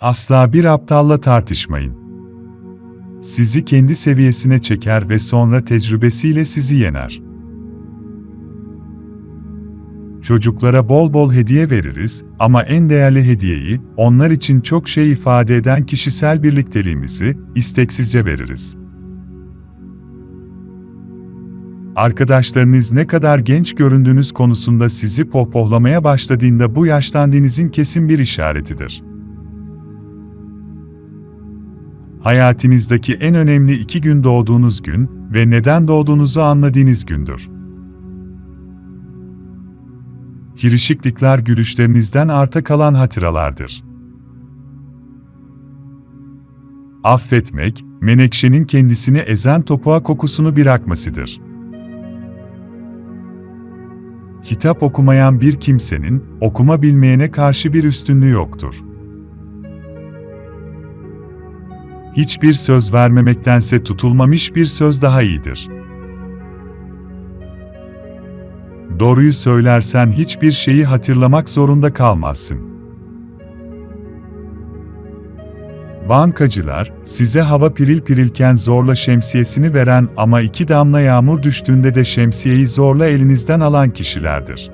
Asla bir aptalla tartışmayın. Sizi kendi seviyesine çeker ve sonra tecrübesiyle sizi yener. Çocuklara bol bol hediye veririz ama en değerli hediyeyi, onlar için çok şey ifade eden kişisel birlikteliğimizi isteksizce veririz. Arkadaşlarınız ne kadar genç göründüğünüz konusunda sizi pohpohlamaya başladığında bu yaşlandığınızın kesin bir işaretidir. Hayatınızdaki en önemli iki gün doğduğunuz gün ve neden doğduğunuzu anladığınız gündür. Kirişiklikler gülüşlerinizden arta kalan hatıralardır. Affetmek, menekşenin kendisini ezen topuğa kokusunu bırakmasıdır. Kitap okumayan bir kimsenin, okuma bilmeyene karşı bir üstünlüğü yoktur. Hiçbir söz vermemektense tutulmamış bir söz daha iyidir. Doğruyu söylersen hiçbir şeyi hatırlamak zorunda kalmazsın. Bankacılar, size hava piril pirilken zorla şemsiyesini veren ama iki damla yağmur düştüğünde de şemsiyeyi zorla elinizden alan kişilerdir.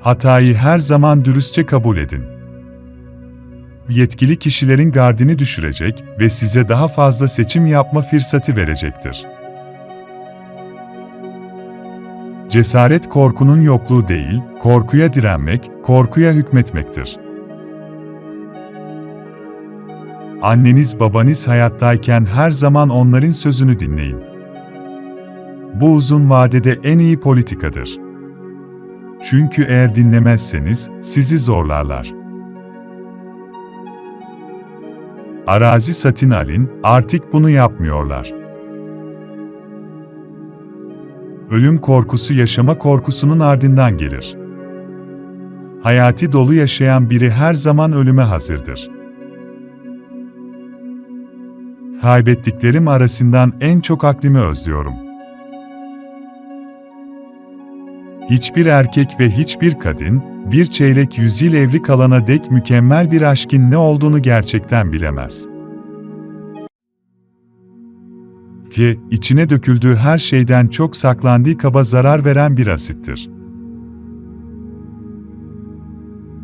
Hatayı her zaman dürüstçe kabul edin. Yetkili kişilerin gardını düşürecek ve size daha fazla seçim yapma fırsatı verecektir. Cesaret korkunun yokluğu değil, korkuya direnmek, korkuya hükmetmektir. Anneniz babanız hayattayken her zaman onların sözünü dinleyin. Bu uzun vadede en iyi politikadır. Çünkü eğer dinlemezseniz sizi zorlarlar. Arazi satın alın, artık bunu yapmıyorlar. Ölüm korkusu yaşama korkusunun ardından gelir. Hayati dolu yaşayan biri her zaman ölüme hazırdır. Kaybettiklerim arasından en çok aklımı özlüyorum. Hiçbir erkek ve hiçbir kadın, bir çeyrek yüzyıl evli kalana dek mükemmel bir aşkın ne olduğunu gerçekten bilemez. Ki, içine döküldüğü her şeyden çok saklandığı kaba zarar veren bir asittir.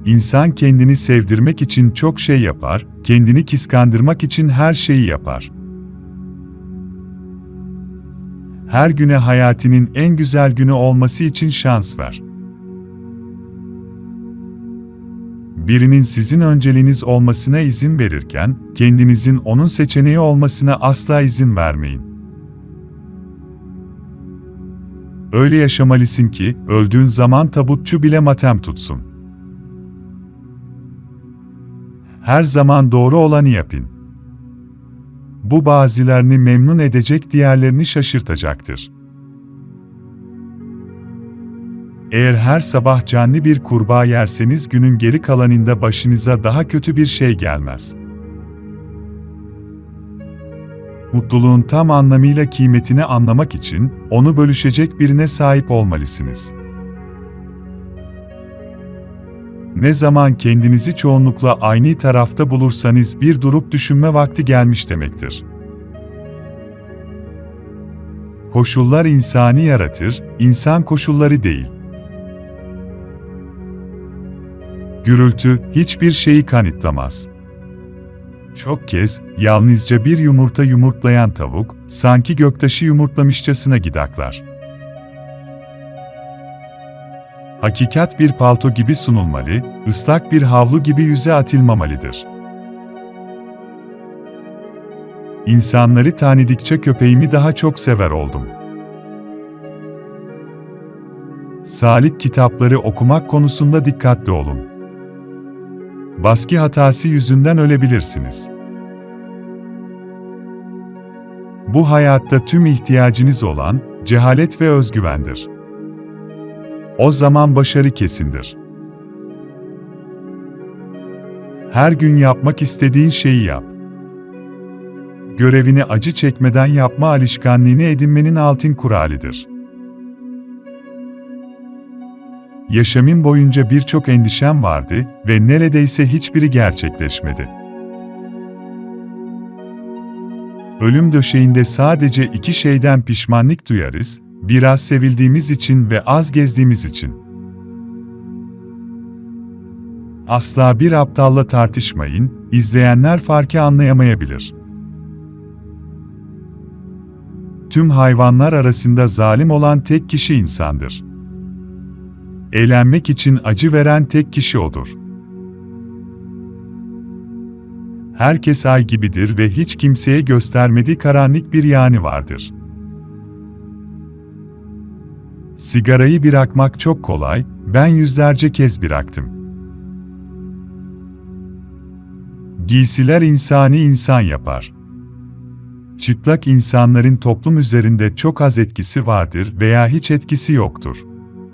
İnsan kendini sevdirmek için çok şey yapar, kendini kıskandırmak için her şeyi yapar. Her güne hayatının en güzel günü olması için şans ver. Birinin sizin önceliğiniz olmasına izin verirken, kendinizin onun seçeneği olmasına asla izin vermeyin. Öyle yaşamalısın ki, öldüğün zaman tabutçu bile matem tutsun. Her zaman doğru olanı yapın. Bu bazılarını memnun edecek, diğerlerini şaşırtacaktır. Eğer her sabah canlı bir kurbağa yerseniz günün geri kalanında başınıza daha kötü bir şey gelmez. Mutluluğun tam anlamıyla kıymetini anlamak için onu bölüşecek birine sahip olmalısınız. Ne zaman kendinizi çoğunlukla aynı tarafta bulursanız bir durup düşünme vakti gelmiş demektir. Koşullar insani yaratır, insan koşulları değil. Gürültü hiçbir şeyi kanıtlamaz. Çok kez yalnızca bir yumurta yumurtlayan tavuk sanki göktaşı yumurtlamışçasına gidaklar. Hakikat bir palto gibi sunulmalı, ıslak bir havlu gibi yüze atılmamalıdır. İnsanları tanıdıkça köpeğimi daha çok sever oldum. Salik kitapları okumak konusunda dikkatli olun. Baskı hatası yüzünden ölebilirsiniz. Bu hayatta tüm ihtiyacınız olan cehalet ve özgüvendir. O zaman başarı kesindir. Her gün yapmak istediğin şeyi yap. Görevini acı çekmeden yapma alışkanlığını edinmenin altın kuralıdır. Yaşamım boyunca birçok endişem vardı ve neredeyse hiçbiri gerçekleşmedi. Ölüm döşeğinde sadece iki şeyden pişmanlık duyarız, biraz sevildiğimiz için ve az gezdiğimiz için. Asla bir aptalla tartışmayın, izleyenler farkı anlayamayabilir. Tüm hayvanlar arasında zalim olan tek kişi insandır. Eğlenmek için acı veren tek kişi odur. Herkes ay gibidir ve hiç kimseye göstermediği karanlık bir yani vardır. Sigarayı bırakmak çok kolay, ben yüzlerce kez bıraktım. Giysiler insani insan yapar. Çıplak insanların toplum üzerinde çok az etkisi vardır veya hiç etkisi yoktur.